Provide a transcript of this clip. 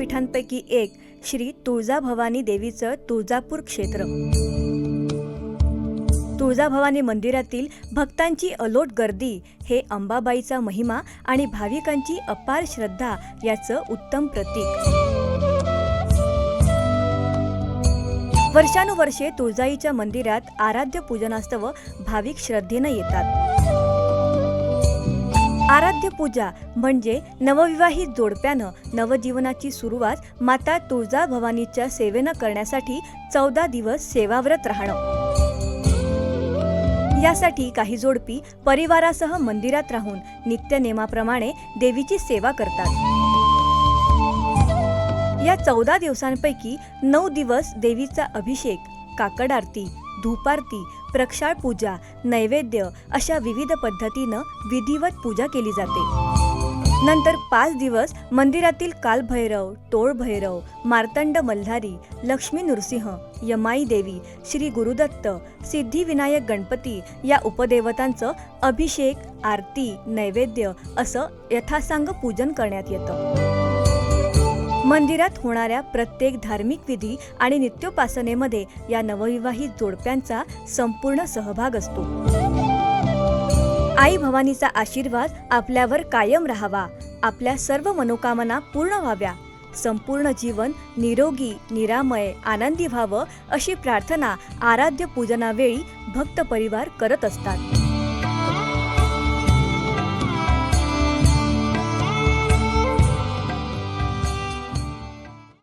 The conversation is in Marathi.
देवस्थानांपैकी एक श्री तुळजाभवानी देवीचं तुळजापूर क्षेत्र. तुळजाभवानी मंदिरातील भक्तांची अलोट गर्दी हे अंबाबाईचा महिमा आणि भाविकांची अपार श्रद्धा याचं उत्तम प्रतीक. वर्षानुवर्षे तुळजाईच्या मंदिरात आराध्य पूजनास्तव भाविक श्रद्धेनं येतात. आराध्य पूजा म्हणजे नवविवाहित जोडप्यानं नवजीवनाची सुरुवात माता तुळजा भवानीच्या सेवेनं करण्यासाठी चौदा दिवस सेवाव्रत राहणं. यासाठी काही जोडपी परिवारासह मंदिरात राहून नित्यनेमाप्रमाणे देवीची सेवा करतात. या चौदा दिवसांपैकी नऊ दिवस देवीचा अभिषेक काकड आरती धूपारती प्रक्षाळ पूजा नैवेद्य अशा विविध पद्धतीनं विधिवत पूजा केली जाते. नंतर पाच दिवस मंदिरातील कालभैरव टोळभैरव मार्तंड मल्हारी लक्ष्मी नृसिंह यमाई देवी श्री गुरुदत्त सिद्धिविनायक गणपती या उपदेवतांचं अभिषेक आरती नैवेद्य असं यथासांग पूजन करण्यात येतं. मंदिरात होणाऱ्या प्रत्येक धार्मिक विधी आणि नित्योपासनेमध्ये या नवविवाहित जोडप्यांचा संपूर्ण सहभाग असतो. आई भवानीचा आशीर्वाद आपल्यावर कायम राहावा. आपल्या सर्व मनोकामना पूर्ण व्हाव्या. संपूर्ण जीवन निरोगी निरामय आनंदी व्हावं अशी प्रार्थना आराध्य पूजनावेळी भक्त परिवार करत असतात.